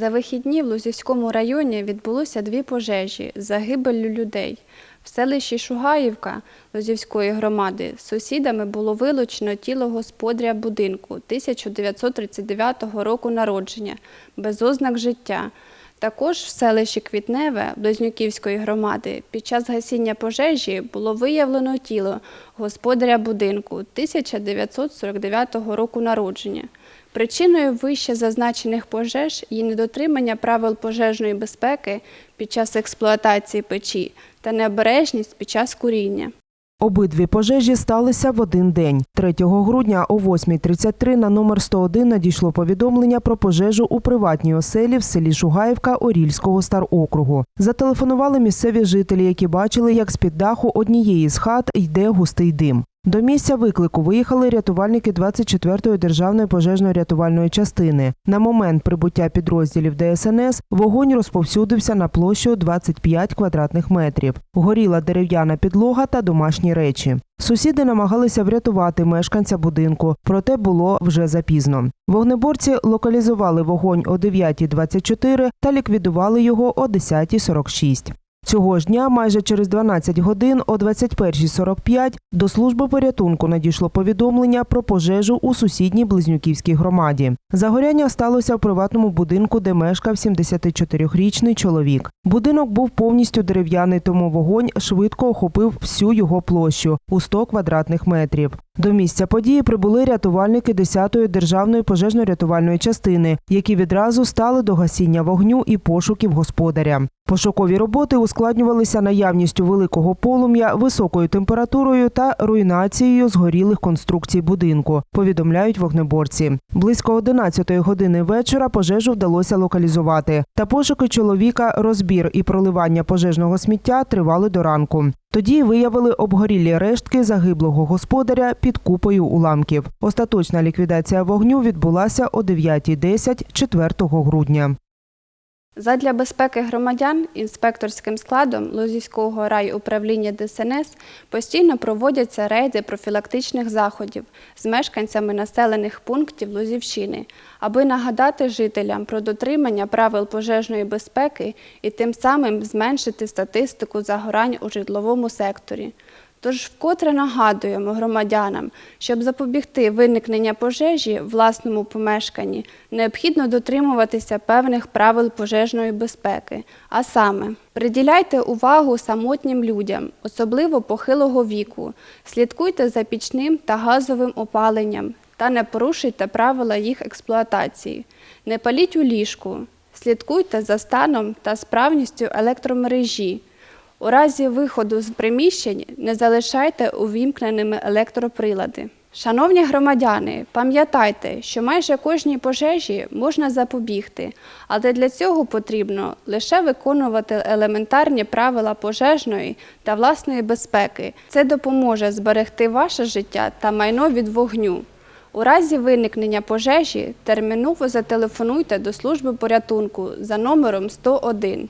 За вихідні в Лузівському районі відбулося дві пожежі з загибеллю людей. В селищі Шугаївка Лозівської громади сусідами було вилучено тіло господаря будинку 1939 року народження без ознак життя. Також в селищі Квітневе Близнюківської громади під час гасіння пожежі було виявлено тіло господаря будинку 1949 року народження. Причиною вище зазначених пожеж є недотримання правил пожежної безпеки під час експлуатації печі та необережність під час куріння. Обидві пожежі сталися в один день. 3 грудня о 8.33 на номер 101 надійшло повідомлення про пожежу у приватній оселі в селі Шугаївка Орільського старокругу. Зателефонували місцеві жителі, які бачили, як з-під даху однієї з хат йде густий дим. До місця виклику виїхали рятувальники 24-ї державної пожежно-рятувальної частини. На момент прибуття підрозділів ДСНС вогонь розповсюдився на площу 25 квадратних метрів. Горіла дерев'яна підлога та домашні речі. Сусіди намагалися врятувати мешканця будинку, проте було вже запізно. Вогнеборці локалізували вогонь о 9.24 та ліквідували його о 10.46. Цього ж дня, майже через 12 годин о 21.45 до служби порятунку надійшло повідомлення про пожежу у сусідній Близнюківській громаді. Загоряння сталося в приватному будинку, де мешкав 74-річний чоловік. Будинок був повністю дерев'яний, тому вогонь швидко охопив всю його площу у 100 квадратних метрів. До місця події прибули рятувальники 10-ї державної пожежно-рятувальної частини, які відразу стали до гасіння вогню і пошуків господаря. Пошукові роботи ускладнювалися наявністю великого полум'я, високою температурою та руйнацією згорілих конструкцій будинку, повідомляють вогнеборці. Близько 11 години вечора пожежу вдалося локалізувати. Та пошуки чоловіка, розбір і проливання пожежного сміття тривали до ранку. Тоді виявили обгорілі рештки загиблого господаря під купою уламків. Остаточна ліквідація вогню відбулася о 9.10 4 грудня. Задля безпеки громадян інспекторським складом Лозівського райуправління ДСНС постійно проводяться рейди профілактичних заходів з мешканцями населених пунктів Лозівщини, аби нагадати жителям про дотримання правил пожежної безпеки і тим самим зменшити статистику загорань у житловому секторі. Тож вкотре нагадуємо громадянам, щоб запобігти виникнення пожежі в власному помешканні, необхідно дотримуватися певних правил пожежної безпеки. А саме, приділяйте увагу самотнім людям, особливо похилого віку, слідкуйте за пічним та газовим опаленням та не порушуйте правила їх експлуатації. Не паліть у ліжку, слідкуйте за станом та справністю електромережі. У разі виходу з приміщень не залишайте увімкненими електроприлади. Шановні громадяни, пам'ятайте, що майже кожній пожежі можна запобігти, але для цього потрібно лише виконувати елементарні правила пожежної та власної безпеки. Це допоможе зберегти ваше життя та майно від вогню. У разі виникнення пожежі терміново зателефонуйте до служби порятунку за номером 101.